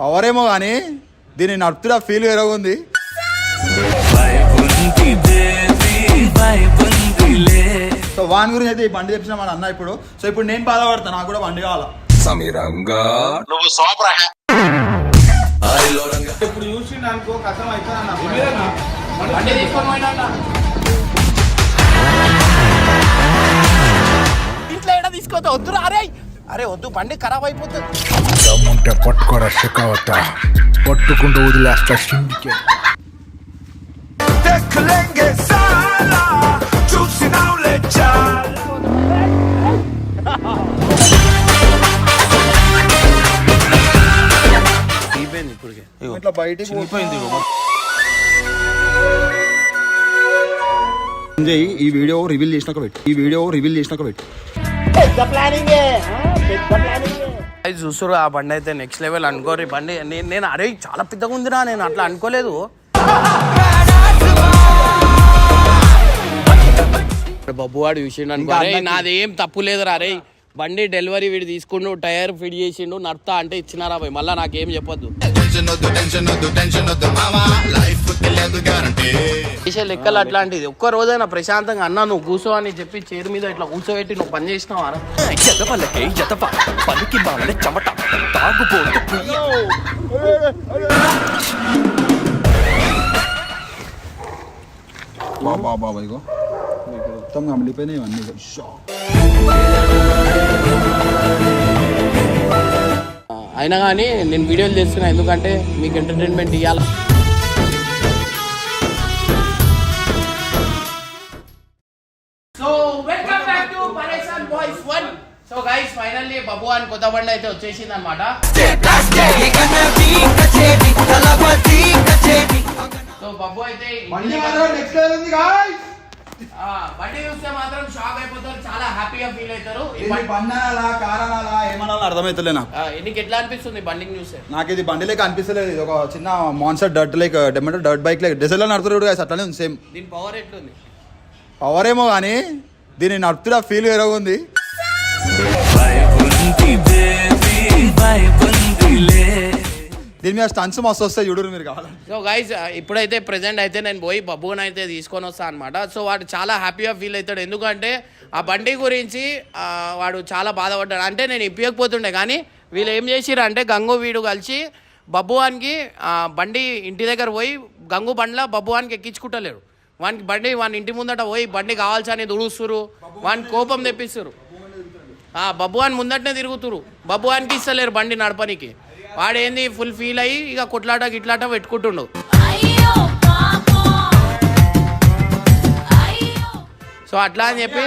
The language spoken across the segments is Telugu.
పవరేమో కానీ దీన్ని నడుపుతున్న ఫీల్ వేరే ఉంది. సో వాని గురించి అయితే ఈ బండి తెప్పించిన మన అన్న ఇప్పుడు. సో ఇప్పుడు నేను బాధపడతాను నాకు కూడా బండి కావాలా? సమీరంగా. ఇప్పుడు చూసి అనుకో కథం. ఇంట్లో ఏడా తీసుకోవద్దు వద్దురా అరే! అరే వద్దు బండి ఖరాబ్ అయిపోతుంది. దమ్ముంటే పట్టుకోరా శకవత పట్టుకుంటూ వదిలేస్తా ఇట్లా బయటికి ఈ వీడియో రివీల్ చేసినాక పెట్టు. ఈ వీడియో రివీల్ చేసినాక పెట్టు. అది చూసారు ఆ బండి అయితే నెక్స్ట్ లెవెల్ అనుకోరు ఈ బండి. నేను నేను అరే చాలా పెద్దగా ఉందిరా నేను అట్లా అనుకోలేదు. బబ్బు వాడు చూసిండు అనుకో. అరే నాదేం తప్పు లేదురా అరే బండి డెలివరీ వీడు తీసుకుండు టైర్ ఫిట్ చేసిండు నడతా అంటే ఇచ్చినారా పోయి. మళ్ళీ నాకేం చెప్పొద్దు. చేసే లెక్కలు అట్లాంటిది. ఒక్క రోజైనా ప్రశాంతంగా అన్నా నువ్వు కూర్చో అని చెప్పి చైర్ మీద ఇట్లా కూర్చోబెట్టి నువ్వు పని చేసినావా ఎదవలకే ఎదవ పనికి మాల చెమట తాగుబోతు కుయ్య. బాబా బాబా ఇగో. మొత్తం కమిలిపోయినాయి ఇవన్నీ. అయినా కానీ నేను వీడియోలు చేస్తున్నా ఎందుకంటే మీకు ఎంటర్టైన్మెంట్ ఇవ్వాలి so welcome back to Pareshan boys one so guys finally బబు అని కొత్త బండి అయితే వచ్చేసింది అనమాట సో బబ్బు అయితే బండి చూస్తే మాత్రం షాక్ అయిపోతారు చాలా హ్యాపీగా ఫీల్ అవుతారు. కారణాలా అర్థమవుతలే నాకు ఎట్లా అనిపిస్తుంది బండిని చూస్తే? నాకు ఇది బండి లేక అనిపిస్తలేదు ఇది ఒక చిన్న మాన్సర్ డర్ట్ లైక్ డెమెంటో డర్ట్ బైక్ లైక్ డిజైన్లో నడుతున్నాడు guys, అట్లానే ఉంది సేమ్ దీని పవర్ ఎట్లుంది? పవర్ ఏమో కానీ దీన్ని నడుపుతున్న ఫీల్ వేరే ఉంది. దీని మీద స్టన్స్ మస్తు వస్తాయి చూడరు మీరు కావాలి సో గైస్ ఇప్పుడైతే ప్రెసెంట్ అయితే నేను పోయి బబ్బుని అయితే తీసుకొని వస్తాను అనమాట సో వాడు చాలా హ్యాపీగా ఫీల్ అవుతాడు. ఎందుకంటే ఆ బండి గురించి వాడు చాలా బాధపడ్డాడు. అంటే నేను ఇప్పకపోతుండే కానీ వీళ్ళు ఏం చేసిర్రు అంటే గంగు వీడు కలిసి బబ్బువానికి బండి ఇంటి దగ్గర పోయి గంగు బండ్ల బబ్బువానికి ఎక్కించుకుంటలేరు వానికి బండి వాని ఇంటి ముందట పోయి బండి కావాల్సని దుడుస్తురు వాని కోపం తెప్పిస్తారు ఆ బబ్బువాన్ ముందటనే తిరుగుతురు బబ్బువానికి ఇస్తలేరు బండి నడపనికి. వాడేంది? ఫుల్ ఫీల్ అయ్యి ఇక కొట్లాట గిట్లాట పెట్టుకుంటుండు. అయ్యో పాపం. అయ్యో. సో అట్లా అని చెప్పి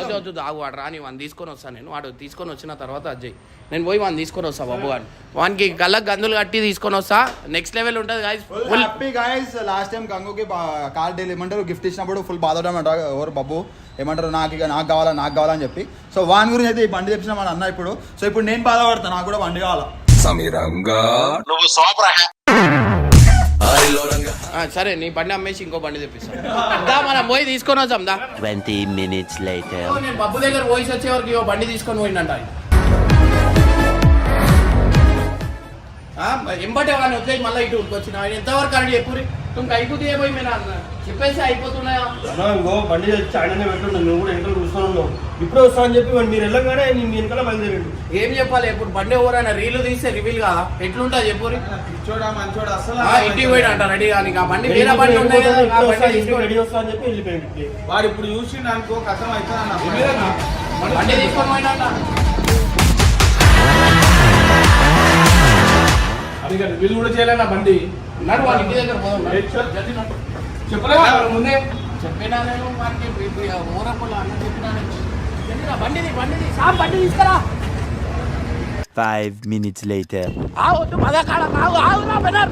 వద్దు వద్దు ఆగు వాడు రాని వాడిని తీసుకొని వస్తాను నేను. వాడు తీసుకొని వచ్చిన తర్వాత అజ్జయ్ నేను పోయి వాడిని తీసుకొని వస్తా బాబు వాడిని వానికి కళ్ళకి గందులు కట్టి తీసుకొని వస్తా. నెక్స్ట్ లెవెల్ ఉంటుంది guys full happy guys last time గంగుకి car deal ఏమంటారు? గిఫ్ట్ ఇచ్చినప్పుడు ఫుల్ బాధపడమంట ఎవరు బాబు? ఏమంటారు? నాకు ఇక నాకు కావాలా నాకు కావాలని చెప్పి. సో వాని గురించి అయితే ఈ బండి తెప్పించిన మన అన్న ఇప్పుడు. సో ఇప్పుడు నేను బాధపడతాను నాకు కూడా బండి కావాలా. సమీరంగా. సరే నీ బండి అమ్మేసి ఇంకో బండి తెప్పిస్తాను దా మనం పోయి తీసుకొని వద్దాం దా. 20 minutes later. నేను బబ్బు దగ్గర పోయి వచ్చే వరకు ఇగో బండి తీసుకొని పోయిందంట ఎంబటే వాడిని వదిలేసి మళ్ళీ ఇటు వచ్చిన ఎంతవరకు అని చెప్పురి నువ్వు అయిపోతే పోయి మీరు అన్న? చెప్పేసి అయిపోతున్నాయా అన్నా ఇంకో బండి ఆయననే పెట్టుండు నువ్వు కూడా వెనకాల కూర్చొని ఉన్నావు. ఇప్పుడే వస్తా అని చెప్పి వాడు మీరు వెళ్ళంగానే నీ మీ వెనకాల బయలుదేరిండు. ఏం చెప్పాలి? ఇప్పుడు బండి ఎవరైనా రీలు తీస్తే రివీల్ కాదా ఎట్లుంటా చెప్పురి పిచ్చోడా మంచోడా అసలు ఇంటికి పోయి అంట రెడీ కానీ ఆ బండి వేరే బండి ఉంటాయి కదా ఆ బండి తీసుకొని- రెడీ వస్తా అని చెప్పి వెళ్ళిపోయింది వాడు ఇప్పుడు చూసి అనుకో కథం అవుతానన్న బండి తీసుకొని పోయినా అది వీళ్ళు కూడా చేయలేనా బండి? నడు వాళ్ళ ఇంటి దగ్గర పోదాం. చెప్పలేవా ముందే? చెప్పినా నేను వానికి ఊరపుల అన్న చెప్పినా నేను. బండిది బండిది. సాప్ బండి తీసుకురా. 5 minutes later. ఆగు పద కాడ ఆగు ఆగురా బెనర్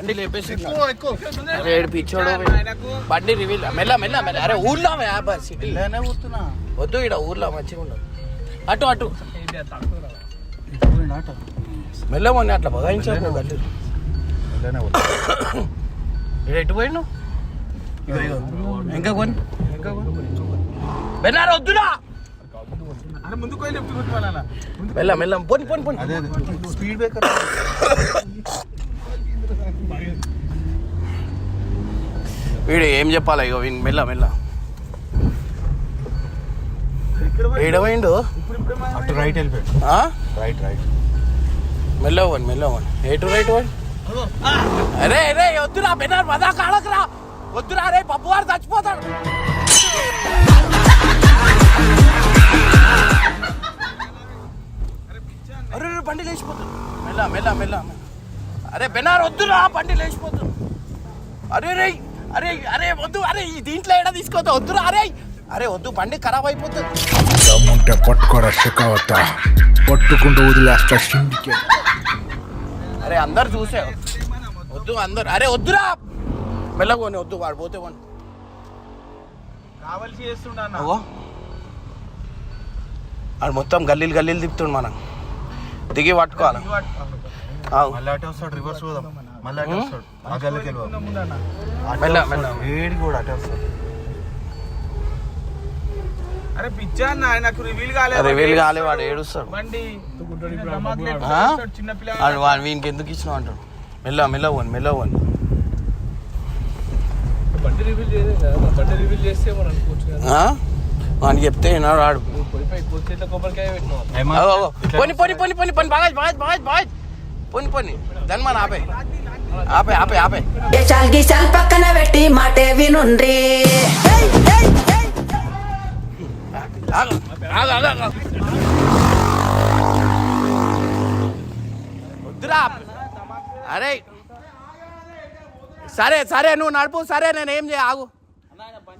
బండి లేపేసి అరే, పిచ్చోడు బండి రివీల్ మెల్ల మెల్ల మెల్ల. అరే ఊర్లో సిటీలోనే ఊరుతున్నా. వద్దు ఇక్కడ ఊర్లో మంచిగా ఉండదు. అటు అటు. మెల్ల మొన్న అట్లా బగాయించారు ఈడ ఎటు పోయిండు? ఇంకా కొని బెన్నారు వద్దురా. అరే ముందుకు కొట్టుకోవాలన్నా మెల్ల మెల్ల. పోని పోని పోని. Speed breaker. వీడు ఏం చెప్పాలి? ఇగో వీని మెల్ల మెల్ల. ఏడవైండు? అటు రైట్ వెళ్ళిపోయాడు రైట్ రైట్. మెల్ల పోని మెల్ల పోని. ఎటు రైట్ పోని అరే అరే వద్దురా బెన్నారు మదా కాడకురా వద్దురా అరే పప్పు వాడు చచ్చిపోతాడు. అరే బండి లేచిపోతుంది. మెల్ల మెల్ల మెల్ల. మెల్ల. అరే బెనార్ వద్దురా బండి లేచిపోతుంది. అరే రే అరే అరే వద్దు అరే ఈ దీంట్లో ఏడా తీసుకోవద్దు? వద్దురా అరే. అరే వద్దు బండి ఖరాబ్ అయిపోతుంది దమ్ముంటే పట్టుకోరా పట్టుకుంటూ వదిలేస్తా సిండికేట్ అరే అందరు చూసే. వద్దు అందరు. అరే వద్దురా. మెల్లగోని వద్దు వాడు పోతే పోని. కావాల్సి అగో వాడు మొత్తం గల్లీలు గల్లీలు తిప్పుతుండు మనం దిగి పట్టుకోవాలి? ఆగు. మళ్ళీ అటే వస్తాడు రివర్స్ పోదాం. మళ్ళీ అటే వస్తాడు ఆ గల్లకి కూడా అటే వస్తాడు అరే పిచ్చా అన్న నాకు రివీల్ కాలేదు. వీళ్ళు కాలే వాడు ఏడుస్తాడు. బండి. ఆ? చిన్న పిల్ల వాడు వీనికి ఎందుకు ఇచ్చినావు అంటాడు. మెల్ల మెల్ల పోని మెల్ల పోని బండి రివీల్ చేయలేదు కదా బండి రివీల్ చేస్తే మనం అనుకోవచ్చు చెప్తే విన్నాడు అగో. పోని పోని పోని పోని పోని బాగా బాగా బాగా బాగా పోని పోని. దాన్ని మన ఆపే. ఆపే ఆపే ఆపే. గెచాల్ గిచాల్ పక్కన పెట్టి మాటే వినుండ్రి. వద్దురా. అరే సరే సరే నువ్వు నడుపు సరే నేను ఏం చేయ ఆగు.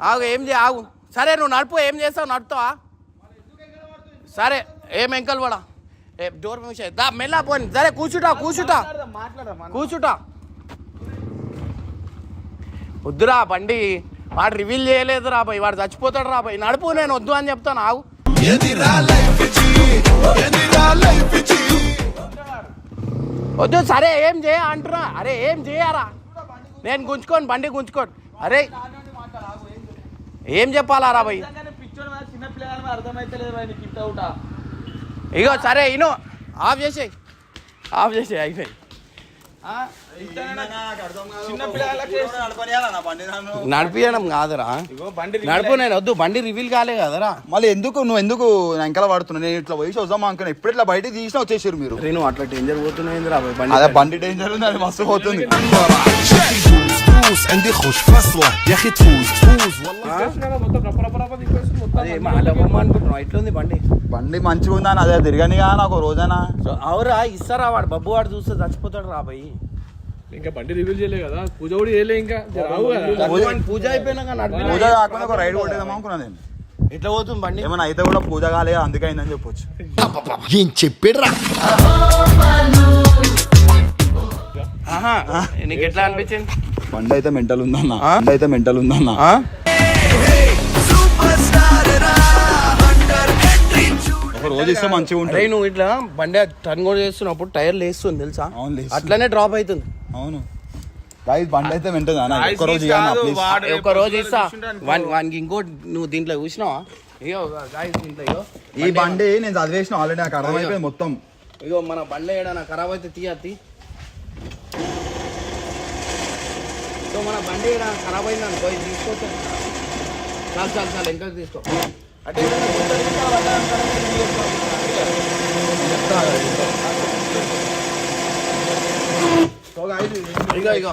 ఆగు ఏం చేయ ఆగు. సరే నువ్వు నడుపు ఏం చేస్తావు నడుపుతావా? సరే ఏం ఎంకల్ ఏ డోర్ మూసే దా మెల్ల పోని. సరే కూర్చుంటా కూర్చుంటా. కూర్చుంటా. వద్దురా బండి. వాడు రివీల్ చేయలేదు రా వాడు చచ్చిపోతాడు రా నడుపు నేను వద్దు అని చెప్తాను ఆగు. వద్దు సరే ఏం చేయ అంటున్నా అరే ఏం చేయరా? నేను గుంజుకోను బండి గుంజుకోను. అరే ఏం చెప్పాలా రా ఇగో సరే ఇను. ఆఫ్ చేసేయి. ఆఫ్ చేసేయి అయిపోయి. నడిపియడం కాదురా ఇగో బండి నడుపు నేను వద్దు బండి రివీల్ కాలే కదరా మళ్ళీ ఎందుకు నువ్వు ఎందుకు వెంకల పడుతున్నావు నేను ఇట్లా వయసు వద్దాం అనుకున్నా ఎప్పుడు ఇట్లా బయటికి తీసినా వచ్చేసారు మీరు రే నువ్వు అట్లా డేంజర్ పోతున్నాయింది రా బండి అదే బండి డేంజర్ ఉంది అది మస్తు పోతుంది عندي خوش فصلة يا اخي تفوز تفوز والله అదే ఎట్లుంది బండి? బండి మంచిగా ఉందని అదే తిరగని కానీ నాకు రోజైనా. సో అవురా ఇస్తారా వాడు? బబ్బు వాడు చూస్తే చచ్చిపోతాడు రా ఇంకా బండి రివీల్ చేయలే కదా. పూజ కూడా చేయలే ఇంకా. రావు కదా. పూజ అయిపోయినాక నడిపిన పూజ కాకుండా ఒక రైడ్ కొట్టేద్దాం అనుకున్నా నేను. ఎట్లా పోతుంది బండి? ఏమైనా అయితే కూడా పూజ కాలే అందుకే అయిందని చెప్పొచ్చు. ఏం చెప్పాడురా? ఆహా నీకు ఎట్లా అనిపించింది? బండి అయితే మెంటల్ ఉందన్న. బండి అయితే మెంటల్ ఉందన్న. రోజు ఇస్తే మంచిగా ఉంటుంది. నువ్వు ఇట్లా బండి టర్న్ కూడా చేస్తున్నప్పుడు టైర్ లేస్తుంది తెలుసా. అట్లనే డ్రాప్ అవుతుంది అవును. బండి అయితే అన్న. ఒక్క రోజు ఒక రోజు ఇస్తా. వానికి ఇంకోటి నువ్వు దీంట్లో చూసినావా? దీంట్లో ఇగో. ఈ బండి నేను చదివేసిన ఆల్రెడీ నాకు అర్థమైపోయింది మొత్తం. ఇగో మన బండి ఏడన్నా ఖరాబ్ అయితే తీయత్తి సో మన బండి ఖరాబ్ అయింది అనుకో ఇది తీసుకోవచ్చు చాలు చాలు చాలు ఇంకా తీసుకో. అంటే ఇగో ఇగో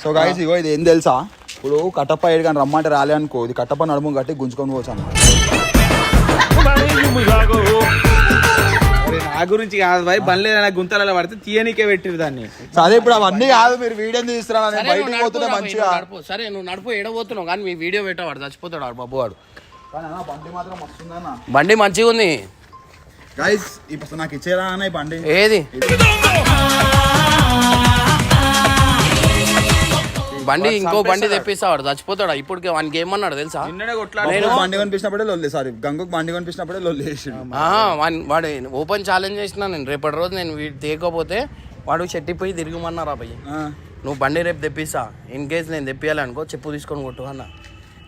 సో గాయస్ ఇగో ఇది ఏం తెలుసా? ఇప్పుడు కట్టప్ప ఏడు కానీ రమ్మంటే రాలే అనుకో. ఇది కట్టప్ప నడుము కట్టి గుంజుకొని పోవచ్చు నా గురించి కాదు భాయ్ బండి ఏదైనా గుంతలలో పడితే తీయనికే పెట్టిరు దాన్ని. సో అదే ఇప్పుడు అవన్నీ కాదు మీరు వీడియో సరే బయటికి నడుపు పోతున్నా మంచిగా. సరే నువ్వు నడుపు ఎడబోతున్నావు కానీ మీ వీడియో పెట్టవాడు చచ్చిపోతాడు వాడు బాబు వాడు. బండి మాత్రం వస్తుందన్న బండి మంచిగా ఉంది గైస్ ఇప్పుడు నాకు ఇచ్చేరా అన్న ఈ బండి? ఏది? బండి ఇంకో బండి తెప్పిస్తాడు చచ్చిపోతాడు? ఇప్పటికే వానికి ఏమన్నాడు తెలుసా? నిన్ననే కొట్లాడు. నేను బండి కొనిపించినప్పుడే లొల్లి సారీ గంగుకు బండి కొనిపించినప్పుడే లొల్లి వేసిండు వాడు ఓపెన్ ఛాలెంజ్ చేసిన నేను. రేపటి రోజు నేను వీడు తీయకపోతే వాడు చెట్టిపోయి తిరిగిమన్నారా భయ్య. నువ్వు బండి రేపు తెప్పిస్తా. ఇన్ కేస్ నేను తెప్పియాలనుకో చెప్పు తీసుకొని కొట్టు అన్న.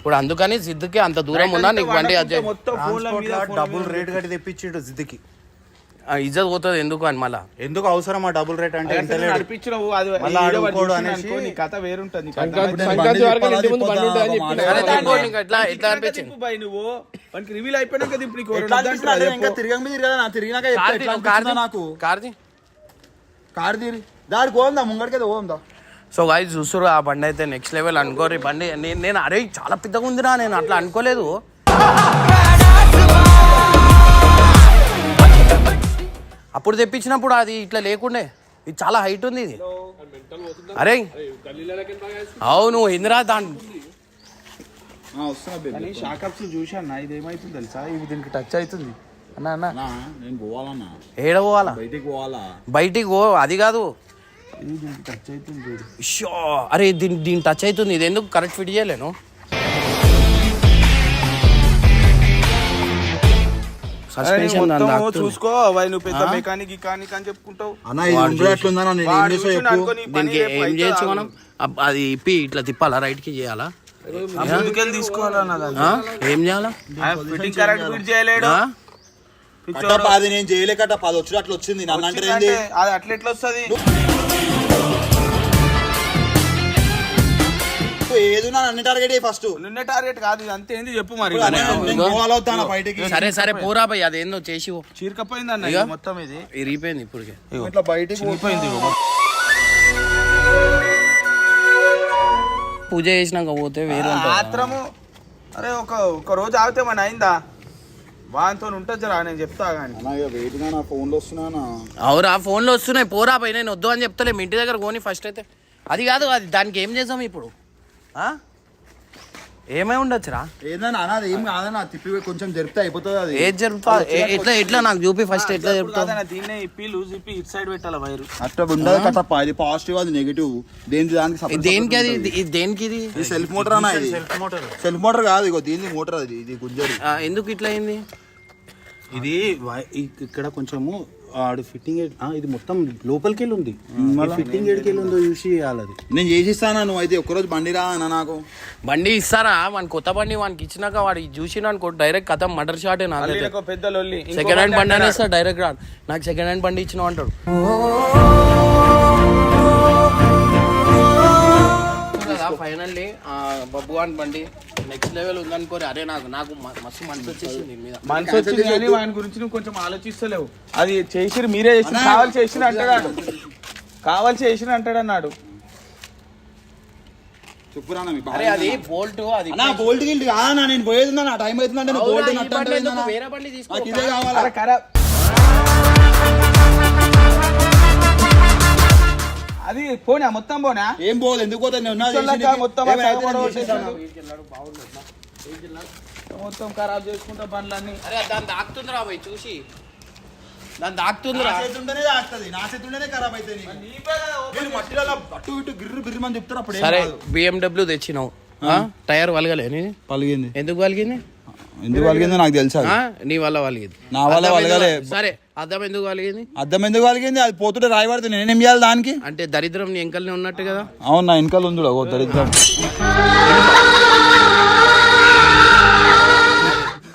ఇప్పుడు అందుకని సిద్ధుకి అంత దూరం ఉన్నా నీకు బండి అదే మొత్తం ఫోన్ల మీద ఫోన్ల డబుల్. రేట్ కట్టి తెప్పించిండు జిద్దికి ఇజ్జత్ పోతుంది ఎందుకు అని మళ్ళా ఎందుకు అవసరం ఆ డబుల్ రేట్ అంటే అదే ఇంటలేడు. నడిపించినావు అది మళ్ళా ఈడ వాడు అడుక్కోడు చూసిండు అనేసి- అనుకో, నీ కథ వేరుంటది నీ కథ. సంక్రాంతి బండి సంక్రాంతి వరకు తిప్పాలా, ఇంటి ముందు బండి తిప్పొద్దా, ఉంటుంది అని ఒక చెప్పిన మాట. అరే తిప్పు, నీకు ఎట్లా ఎట్లా సంక్రాంతి అనిపించింది తిప్పు బాయ్ నువ్వు వానికి రివీల్ అయిపోయినాక దింపు నీకు ఎట్లా అనిపించింది అదే ఇంకా తిరగక మీద తిరగదా నా తిరిగినాక చెప్తా కార్ ఎట్లా తీ, కార్ అనిపించిందో తీ. నాకు కార్ తీ. కార్ తీరి దాడికి పోందా ముంగడికి పోందా సో గాయస్ చూస్తురు ఆ బండి అయితే నెక్స్ట్ లెవెల్ అనుకోరు ఈ బండి నేను నేను అరే చాలా పెద్దగా ఉందిరా నేను అట్లా అనుకోలేదు. అప్పుడు తెప్పించినప్పుడు అది ఇట్లా లేకుండే. ఇది చాలా హైట్ ఉంది ఇది. అరే అవును ఇందిరా దాని. వస్తున్నా బేబీ. కానీ షాకప్స్ చూశాను ఇది ఏమైతుంది తెలుసా? ఇది దీనికి టచ్ అవుతుంది. అన్న. అన్న నేను పోవాలన్నా. ఏడ పోవాలా? బయటికి పోవాలా? బయటికి పో అది కాదు. టచ్ అవుతుంది చూడు షో అరే దీని దీని టచ్ అవుతుంది. ఇది ఎందుకు కరెక్ట్ ఫిట్ చేయలేను సస్పెన్షన్ చూసుకో నువ్వు పెద్ద మెకానిక్ అని చెప్పుకుంటావు. దీనికి ఏం చేయొచ్చు. మనం? అది ఇప్పి ఇట్లా తిప్పాలా? రైట్కి చేయాలా ముందుకెళ్ళి తీసుకోవాలన్న? ఏం చేయాలా? ఆ ఫిట్టింగ్ కరెక్ట్ ఫిట్ చేయలేడు. ఆ? పిచ్చోడు. కట్టప్ప అది నేను చేయలేకట పది వచ్చి అట్లా వచ్చింది. నన్ను అంటే ఏంది? వచ్చిందంటే అది అట్లా ఎట్లా వస్తుంది? ఏది నా నన్ను టార్గెట్ ఫస్ట్ నిన్న టార్గెట్ కాదు ఇది అంతే ఏంది చెప్పు మరి. నేను పోవాలవుతాను బయటికి? సరే సరే పోరా భయ్ అదేందో చేసి పో. చీరకపోయింది అన్న ఇక? ఇది మొత్తం ఇది. ఇరిగిపోయింది ఇప్పటికే. ఇట్లా బయటికి చినిగిపోయింది ఇగో. పూజ చేసినాక పోతే వేరే ఉంటుంది. ఆత్రము అరే ఒక ఒక రోజు ఆగితే మన అయిందా? వానితో ఉంటుంది జరా నేను చెప్తా కానీ. నా వస్తున్నానా అవురా ఫోన్లో వస్తున్నాయి పోరా భయ్ నేను వద్దు అని చెప్తలే మీ ఇంటి దగ్గర పోని ఫస్ట్ అయితే. అది కాదు అది దానికి ఏం చేసాం ఇప్పుడు? ఏమై ఉండొచ్చురా? ఏదన్నా అన్న అది ఏం కాదన్న తిప్పి కొంచెం జరిపితే అయిపోతుంది అది. ఏది జరుపుతా ఎట్లా ఎట్లా నాకు చూపి ఫస్ట్ ఎట్లా కాదన్న, దీన్నే ఇప్పి లూజ్ ఇప్పి ఇటు సైడ్ పెట్టాలి వైరు? అట్లా ఉండదు కట్టప్ప ఇది పాజిటివ్ అది నెగిటివ్ దేనికి దానికి దేనికి అది. ఇది- దేనికి ఇది ఇది సెల్ఫ్ మోటార్ అన్న ఇది. సెల్ఫ్ మోటార్ సెల్ఫ్ మోటార్ కాదు ఇగో దీని మోటార్ అది ఇది గుంజరి ఆ, ఎందుకు ఇట్లా అయింది ఇది ఇక్కడ కొంచెము ఆడు ఫిట్టింగ్ ఇది మొత్తం లోపలికి వెళ్ళి ఉంది ఫిట్టింగ్ ఎడికి వెళ్ళి ఉందో చూసి అది. నేను చేసిస్తానా నువ్వు? అయితే ఒక్కరోజు బండి రా అన్న నాకు. బండి ఇస్తారా? మన కొత్త బండి వానికి ఇచ్చినాక వాడు చూసిన అనుకో డైరెక్ట్ కథ మటర్ షాటే పెద్ద ఇంకో సెకండ్ హ్యాండ్ బండి. అనేస్తా డైరెక్ట్ రా. నాకు సెకండ్ హ్యాండ్ బండి ఇచ్చినావు అంటాడు. ఫైనల్లీ బబ్బు అని బండి నెక్స్ట్ లెవెల్ ఉందనుకోరి అరే నాకు నాకు మస్తు మనసు వచ్చేసింది దీని మీద. మనసు వచ్చింది కానీ వాని గురించి నువ్వు కొంచెం ఆలోచిస్తలేవు. అది చేసిరు మీరే చేసి కావాలి చేసిన అంటాడు కావాలి చేసిన అంటాడు అన్నాడు చెప్పురా అరే అది బోల్ట్ అది అన్న బోల్ట్ గిల్ట్ కాదన్నా నేను పోయేది నా టైం అవుతుందంటే బోల్ట్ ఈ నట్టు అది పోనా? మొత్తం పోనా? ఏం పోదు ఎందుకు. మొత్తం ఖరాబ్ చేసుకుంటా బండ్లన్నీ. అరే దాన్ని దాక్తుందిరా పోయి చూసి. దాన్ని దాక్తుందిరా. చేతుంటేనే తాకుతుంది నా చేతుంటేనే ఖరాబ్ మట్టిలో అటు ఇటు గిర్రు బిర్రు మంది చెప్తారు అప్పుడు సరే. బిఎండబ్ల్యూ తెచ్చినావు. ఆ? టైర్ వలగలే నీ? పలిగింది. ఎందుకు వలిగింది? ఎందుకు పలిగిందో నాకు తెలుసా? నీ వల్ల వలిగింది. నా వల్ల వలగలే. సరే. అద్దం ఎందుకు వలిగింది అద్దం ఎందుకు పలిగింది అది పోతుంటే రాయబడితే నేనేం చేయాలి దానికి? అంటే దరిద్రం నీ ఎంకల్నే ఉన్నట్టు కదా? అవును నా వెనకాల ఉంది ఓ దరిద్రం.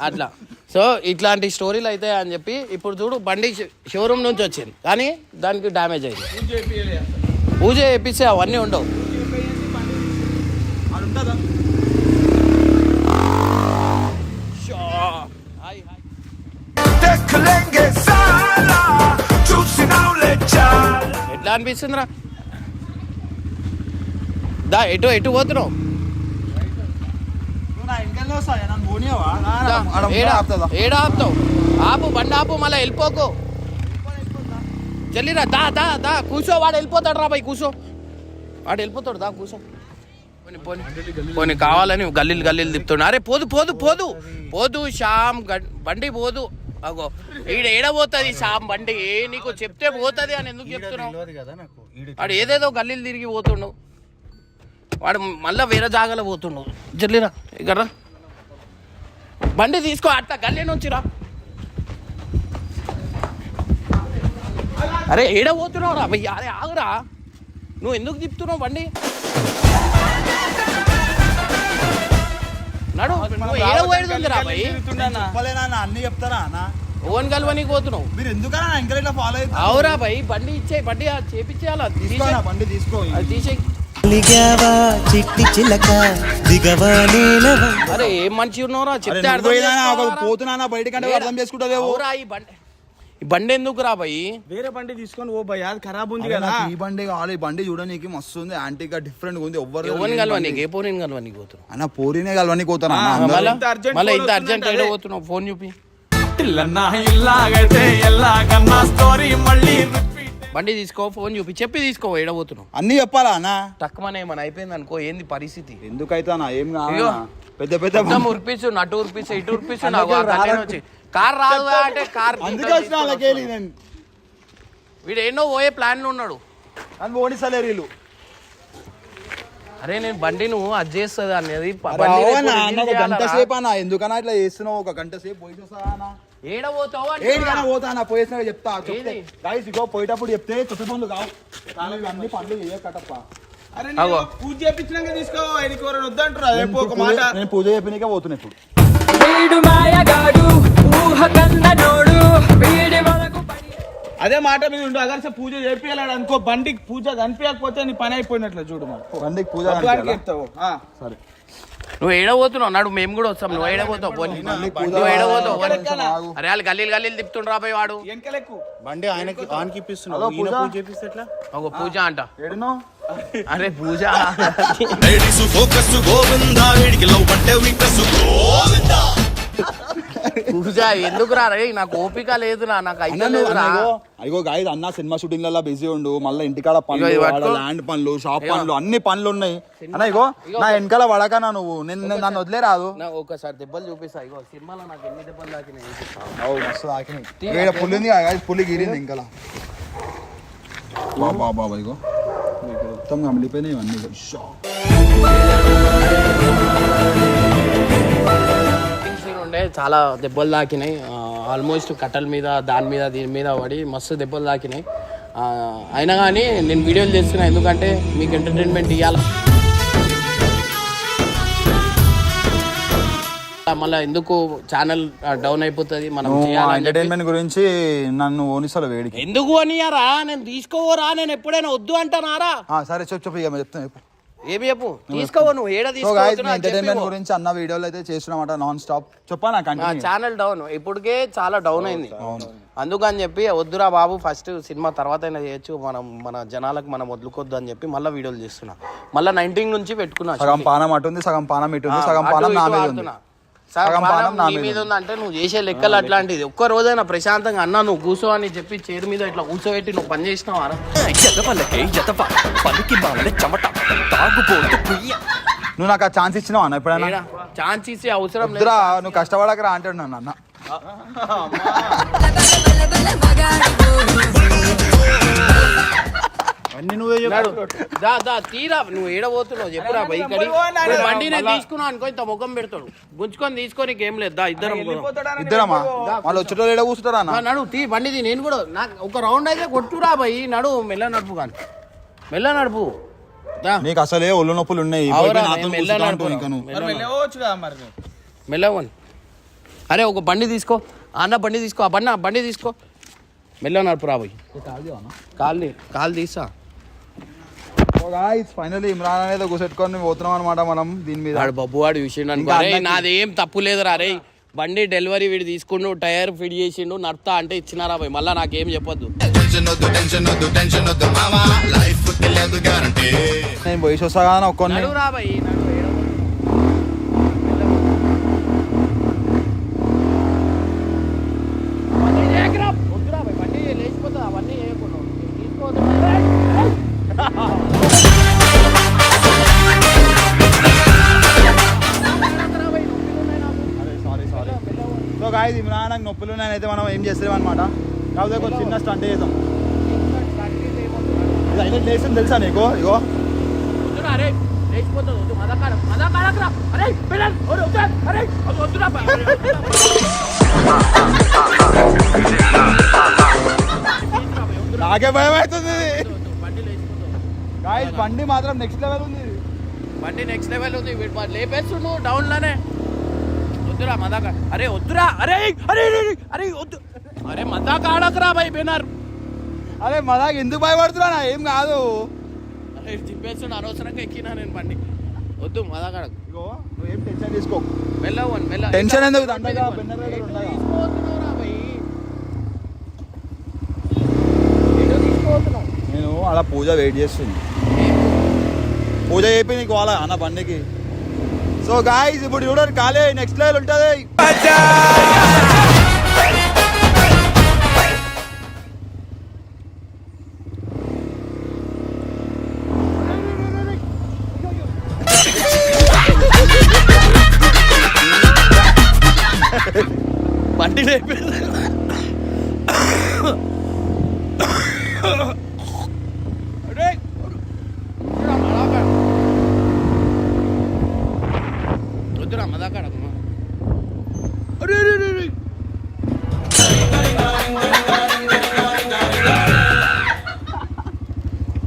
అట్లా. సో ఇట్లాంటి స్టోరీలు అయితే అని చెప్పి ఇప్పుడు చూడు బండి షోరూమ్ నుంచి వచ్చింది. కానీ దానికి డ్యామేజ్ అయింది. పూజ చేపిస్తే అవన్నీ ఉండవు. ఎట్లా అనిపిస్తుందిరా దా ఎటు ఎటు పోతున్నావు? ఏడా ఆపుతావు? ఆపు బండి ఆపు మళ్ళీ వెళ్ళిపోకు. చెల్లిరా దా దా దా కూర్చో వాడు వెళ్ళిపోతాడు రా బాయ్ కూర్చో వాడు వెళ్ళిపోతాడు దా కూర్చో పోనీ పోనీ కావాలని గల్లీలు గల్లీలు తిప్పుతున్నా అరే పోదు పోదు పోదు. పోదు శ్యామ్ బండి పోదు. అగో. ఈడ ఏడ పోతుంది శ్యామ్ బండి? నీకు చెప్తే పోతుంది అని ఎందుకు చెప్తున్నావు? వాడు ఏదేదో గల్లీలు తిరిగి పోతుండు. వాడు మళ్ళా వేరే జాగాలో పోతుండు. జల్లిరా ఇక్కడ రా. బండి తీసుకో అట్లా గల్లీ నుంచి రా. అరే ఏడ పోతున్నావు రా? భయ్య అరే ఆగురా. నువ్వు ఎందుకు తిప్పుతున్నావు బండి? నడు నువ్వు ఏడ పోయేది రా భయ్? తిరుగుతుండన్నా. చెప్పలేనా అన్న? అన్ని చెప్తారా అన్న? ఓన్ కలవనికి పోతున్నావు. మీరు ఎందుకన్నా ఇంకా ఇట్లా ఫాలో అవుతారు అవురా భయ్ బండి ఇచ్చే బండి చేపించేయాలా? తీసుకో అన్న, బండి తీసుకో అది తీసేయ్ చిట్టి చిలక. దిగవా అరే ఏం మంచి ఉన్నావురా? చెప్తే అర్థం? పోతున్నా బయటికి అంటే అర్థం చేసుకుంటావు అవురా ఈ బండి ఈ బండి ఎందుకు రా భయ్? వేరే బండి తీసుకొని ఓ భయ్ అది ఖరాబ్ ఉంది కదా. ఈ బండి కావాలి ఈ బండి చూడడానికి మస్తు ఉంది యాంటీగా డిఫరెంట్ ఉంది ఎవ్వరు ఎవరిని కలవా నీకు ఏ పోనీ కలవా నీకు పోతున్నావు? అన్న పోరినే కలవని పోతాను అన్న ఆ, అందరూ. మళ్ళా ఇంత urgent మళ్ళీ phone ఇంత బండి తీసుకో ఫోన్ చూపి. చెప్పి తీసుకో ఏడబోతున్నావు. అన్ని చెప్పాలా అన్న? తక్కువనే ఏమైనా అయిపోయింది అనుకో ఏంది పరిస్థితి? ఎందుకైతే అన్న? ఏం అయ్యో. పెద్ద పెద్ద మొత్తం ఉరిపిస్తు నటు ఉరిపిస్తు ఇటు ఉరిపిస్తు నాకు ఆ కట్టెన వచ్చి కార్ రాదు అంటే కార్ అందుకే వచ్చిన వాళ్ళకి నేను. వీడు ఎన్నో పోయే ప్లాన్ ఉన్నాడు. అని అరే నేను బండి నువ్వు అది చేస్తుంది అనేది ప- బండి రేపు అన్న గంట చేయాలరా? సేపు అన్న ఎందుకన్నా ఇట్లా చేస్తున్నావు? ఒక గంట సేపు పోయి చూస్తా అన్న? ఏడ పోతావు పోతా పోయేసిన చెప్తా? గైస్ ఇగో పోయేటప్పుడు చెప్తే చుట్టు పనులు కావు. అన్ని పనులు చేయకటప్ప. అరే పూజ చేపించినాక తీసుకో ఆయనకి ఎవరైనా వద్దంటారు అదే నేను ఒక పూజ- మాట. నేను పూజ చెప్పినకే పోతున్నా ఇప్పుడు. అదే మాట మీద ఉండు అగర్సే పూజ చేపియాలని అనుకో బండికి పూజ కనిపించకపోతే నీ పని అయిపోయినట్లు చూడు బండికి పూజ. సరే. నువ్వు ఏడ పోతున్నావు? నాడు మేము కూడా వస్తాం. నువ్వు ఏడ పోతావు? పోనీ. పూజ నువ్వు ఏడ పోతావు? ఒక్క నిమిషం ఆగు. అరే వాళ్ళు గల్లీలు గల్లీలు తిప్పుతుండ్రా పోయి వాడు. బండి ఆయనకి ఆన్కి ఇప్పిస్తున్నావు. పూజ? పూజ ఒక పూజ అంట. అరే పూజ ఎందుకు రా? నాకు ఓపిక లేదు నా నాకు అయితే అయ్యో గాయ అన్న సినిమా షూటింగ్లలో బిజీ ఉండు. మళ్ళీ ఇంటికాడ పనులు. ల్యాండ్ పనులు షాప్. పనులు అన్ని పనులు ఉన్నాయి. అన్న ఇగో నా వెనకాల పడకనా నువ్వు? నేను నేను నన్ను వదిలే రాదు నాకు ఒకసారి దెబ్బలు చూపిస్తా ఇగో సినిమాలో నాకు ఎన్ని దెబ్బలు తాకినాయి మస్తు తాకినాయి. పుల్లి ఉంది పుల్లి గీరింది ఇంకా బాబా బాబా ఇగో. మొత్తం కమిలిపోయినాయి ఇవన్నీ. ఇగో. చాలా దెబ్బలు తాకినాయి. ఆల్మోస్ట్ కట్టల మీద దాని మీద దీని మీద పడి మస్తు దెబ్బలు తాకినాయి. అయినా కానీ నేను వీడియోలు చేస్తున్నా ఎందుకంటే మీకు ఎంటర్టైన్మెంట్ ఇవ్వాలి మళ్ళీ ఎందుకు ఛానల్ డౌన్ అయిపోతుంది మనం ఎంటర్టైన్మెంట్ గురించి నన్ను ఓనిస్తాను వేడికి. ఎందుకు అనియారా నేను తీసుకోవరా నేను ఎప్పుడైనా వద్దు అంటానారా సరే చెప్పు చెప్పు ఇక చెప్తాను ఏమి చెప్పు? తీసుకోవు నువ్వు? ఏడ ఎంటర్టైన్మెంట్ గురించి అన్న వీడియోలు అయితే చేస్తున్నామాట నాన్ స్టాప్ చెప్పా నాకు ఛానల్ డౌన్ ఇప్పటికే చాలా డౌన్ అయింది. అందుకని చెప్పి వద్దురా బాబు ఫస్ట్ సినిమా తర్వాత అయినా చేయొచ్చు. మనం మన జనాలకు మనం వదులుకోవద్దు అని చెప్పి మళ్ళీ వీడియోలు చేస్తున్నా. మళ్ళీ నైన్టీన్ నుంచి పెట్టుకున్నా. సగం పానం అటు ఉంది సగం పానం ఇటు ఉంది ఆ, సగం పానం నా మీద ఉంది. సగం పానం నీ మీద ఉంది. అంటే నువ్వు చేసే లెక్కలు అట్లాంటిది. ఒక్క రోజైనా ప్రశాంతంగా అన్న నువ్వు కూర్చో అని చెప్పి చైర్ మీద ఇట్లా కూర్చోబెట్టి నువ్వు పని చేసినావా పనికి మాలనే చెమట. తాగుబోతు కుయ్య నువ్వు నాకు ఆ ఛాన్స్ ఇచ్చినావు అన్న ఎప్పుడైనా? ఛాన్స్ ఇచ్చే అవసరం లేదు. నువ్వు కష్టపడకరా అంటాడు నన్ను అన్న. అన్ని నువ్వే నాడు. దా దా తీరా నువ్వు ఏడబోతున్నావు చెప్పురా బైక్ అడి ఇప్పుడు బండి నేను తీసుకున్నావు అనుకో ఇంత ముఖం పెడతాడు. గుంజుకొని తీసుకొని ఏం లేదు. దా ఇద్దరం పోదాం. ఇద్దరమ్మా వాళ్ళు వచ్చేటోళ్ళు ఏడ కూర్చుంటారా నడు తీ బండిది నేను కూడా నాకు ఒక రౌండ్ అయితే కొట్టురా బై. నడు మెల్ల నడుపు కానీ. మెల్ల నడుపు. నీకు అసలే ఒళ్ళు నొప్పులు ఉన్నాయి. మెల్లవని అరే ఒక బండి తీసుకో. అన్న బండి తీసుకో. ఆ బండి ఆ బండి తీసుకో. మెల్ల నడుపు రా బై కాలు కాలు తీసా. ఫైనల్లీ ఇమ్రాన్ అనేది కూర్చొట్టుకొని పోతున్నాం అనమాట మనం దీని మీద. వాడు బబ్బు వాడు చూసిండు అనుకో. నాదేం తప్పు లేదురా. అరే బండి డెలివరీ వీడు తీసుకుండు టైర్ ఫిట్ చేసిండు నడతా అంటే ఇచ్చినారా పోయి మళ్ళీ నాకేం చెప్పొద్దు. నేను పోయి వస్తా కదా ఒక్కొని నడురా భయ్ నడు ఏడవ. బండి చేయకురా. వద్దురా భయ్, బండి లేచిపోతుంది అవన్నీ చేయకుండా తీసుకోవద్దు భయ్. ఏయ్, ఏయ్. నడకరా భయ్, నొప్పిలు ఉన్నాయి నాకు. Sorry sorry so guys Imran నాకు నొప్పులు ఉన్నాయని మనం ఏం చేస్తాం అనమాట కాకపోతే ఒక చిన్న స్టంట్ చేద్దాం హైలైట్ లేసింది తెలుసా నీకు? ఇగో. అరే లేచిపోతుంది అరే పిల్లలు అరే వద్దురా. నాకే భయం అవుతుంది గాయస్ బండి మాత్రం నెక్స్ట్ లెవెల్ ఉంది బండి నెక్స్ట్ లెవెల్ ఉంది. వీడు లేపేస్తుండు డౌన్లోనే. వద్దురా మదాక అరే వద్దురా అరే అరే అరే, అరే, అరే వద్దు. అరే మదాక ఆడకరా భయ్ బేనార్. అరే మదాకి ఎందుకు భయపడుతున్నా? ఏం కాదు. అరే తిప్పేస్తుండు అనవసరంగా ఎక్కినా నేను బండి. వద్దు ఇగో నువ్వు ఏం టెన్షన్ తీసుకో. అని మెల్ల టెన్షన్ ఎందుకు? దండగా బెన్నర్ రైడర్ ఉండగా నేను అలా పూజ వెయిట్ చేస్తుంది. పూజ అయిపోయి నీకు వాళ్ళ అన్న బండికి. సో గాయస్ ఇప్పుడు చూడండి కాలే నెక్స్ట్ లెవెల్ ఉంటుంది.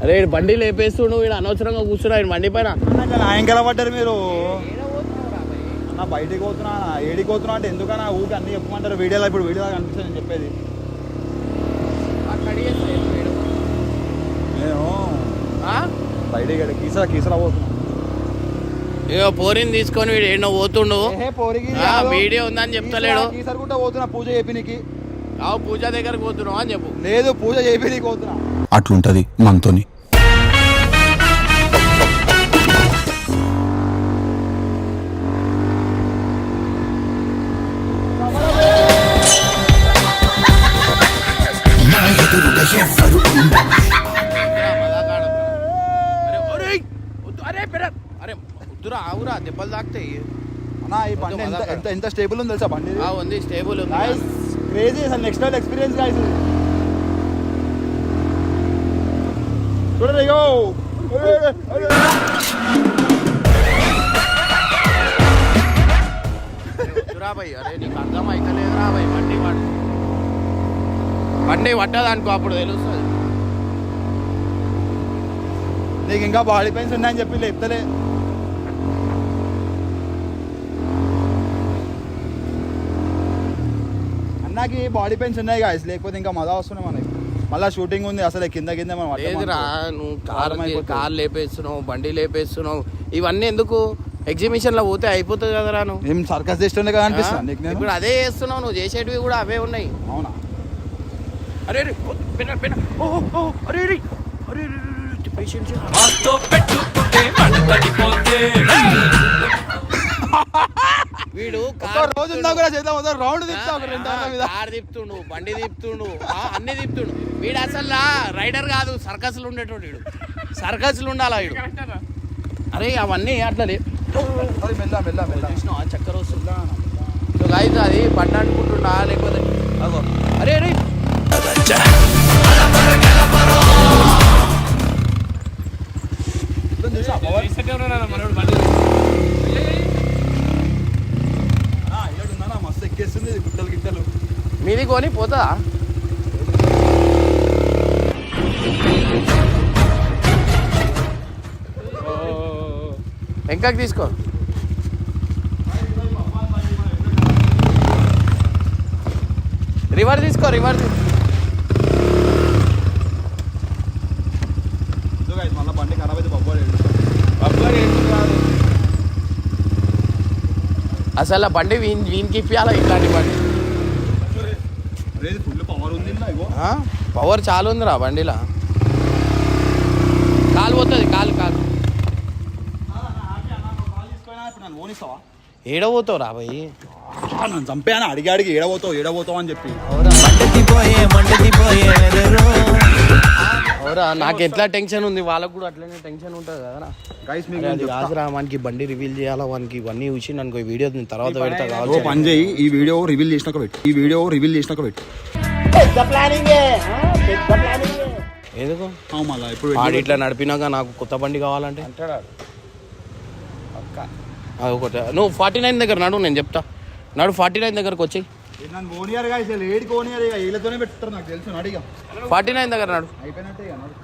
అరే ఈడు బండి లేపేస్తుండు వీడు అనవసరంగా కూర్చున్నా ఈడు బండి పైన నాయంకల పడ్డారు మీరు. అన్న బయటికి పోతున్నా ఏడికి పోతున్నా అంటే ఎందుకన్నా ఊరికి అన్ని చెప్పమంటారు. వీడియోలో ఇప్పుడు వీడియో కనిపిస్తుంది నేను చెప్పేది. నేను బయటికి కీసరా కీసరా పోతున్నా. ఇగో పోరిని తీసుకొని వీడు ఏడో పోతుండు. వీడియో ఉందని చెప్తలేడు. కీసరుకుంటా పోతున్నా పూజ చేపినికి ఆవు పూజ దగ్గరకు పోతున్నావు అని చెప్పు. లేదు పూజ చేపినికి పోతున్నా. అట్లుంటది మనతోని. అరే దెబ్బలు తాకుతాయి అన్న ఈ బండి ఎంత. ఎంత ఎంత స్టేబుల్ ఉంది తెలుసా బండి? ఆ ఉంది స్టేబుల్ ఉంది. గాయస్ క్రేజీ అసలు నెక్స్ట్ లెవెల్ ఎక్స్పీరియన్స్ గాయస్ చూడండి అయ్యో వద్దురా భయ్ అరే నీకు అర్థం అయితలేదురా భయ్ బండి వాడు. బండి పట్టదు అనుకో అప్పుడు తెలుస్తుంది. నీకు ఇంకా బాడీ పెయిన్స్ ఉన్నాయని చెప్పి లేపుతలే అన్నకి బాడీ పెయిన్స్ ఉన్నాయి గాయస్ లేకపోతే ఇంకా మజా వస్తున్నాయి మనకి. మళ్ళీ షూటింగ్ ఉంది అసలు కింద కింద మనం లేదురా. నువ్వు కార్. కార్ లేపేస్తున్నావు బండి లేపేస్తున్నావు ఇవన్నీ ఎందుకు? ఎగ్జిబిషన్లో పోతే అయిపోతుంది కదరా నువ్వు. ఏం సర్కస్ చేస్తుండే కదా అనిపిస్తుంది నీకు నేను? ఇప్పుడు అదే చేస్తున్నావు నువ్వు చేసేటివి కూడా అవే ఉన్నాయి. అవునా? అరే పెన పెన ఓ అరే వీడు రోజు కూడా చేద్దాం ఒక రౌండ్ తిప్పుతా కార్ తిప్పుతుండు బండి తిప్పుతుండు ఆ, అన్ని తిప్పుతుండు. వీడు అసలు రైడర్ కాదు సర్కస్లు ఉండేటోడు వీడు. సర్కస్లు ఉండాలా వీడు? అరే అవన్నీ అట్లా చక్కర వస్తుందా? అది బండి అనుకుంటుండా లేకపోతే అరే అరే మీది కొని పోతుందా వెంకకి తీసుకో. రివర్ తీసుకో రివర్ తీసుకో. ఇదిగో guys, మళ్ళా బండి ఖరాబ్ అయితే బొబ్బలు అసలు ఆ బండి వీన్ వీనికి ఇప్పియాలా ఇట్లాంటి బండి అరే ఫుల్ పవర్ ఉంది ఇలా, ఇగో పవర్ చాలా ఉందిరా బండిలా. కాలు పోతుంది కాలు కాలు. ఇప్పుడు నన్ను ఓనిస్తావా ఏడ పోతావు రా భయ్ నన్ను చంపాను? అడిగి అడిగి ఏడబోతావు ఏడబోతావు అని చెప్పి. అవురా నాకు ఎట్లా టెన్షన్ ఉంది? వాళ్ళకు కూడా అట్లనే టెన్షన్ ఉంటుంది కదా గైస్ మీకు కాదురా వానికి బండి రివీల్ చేయాలా? వానికి ఇవన్నీ చూసి ఈ వీడియో తర్వాత పెడతా కావాలి పని చేయి. ఈ వీడియో రివీల్ చేసినాక పెట్టు. ఈ వీడియో రివీల్ చేసినాక పెట్టు. ఎందుకు? అవు మళ్ళా ఇప్పుడు ఆడి ఇట్లా నడిపినాక నాకు కొత్త బండి కావాలంటే? అది ఒకటి నువ్వు ఫార్టీ నైన్ దగ్గర నడు నేను చెప్తా. నడు ఫార్టీ నైన్ దగ్గరకు వచ్చి ఫార్టీ నైన్ దగ్గర నడు. అయిపోయినట్టే.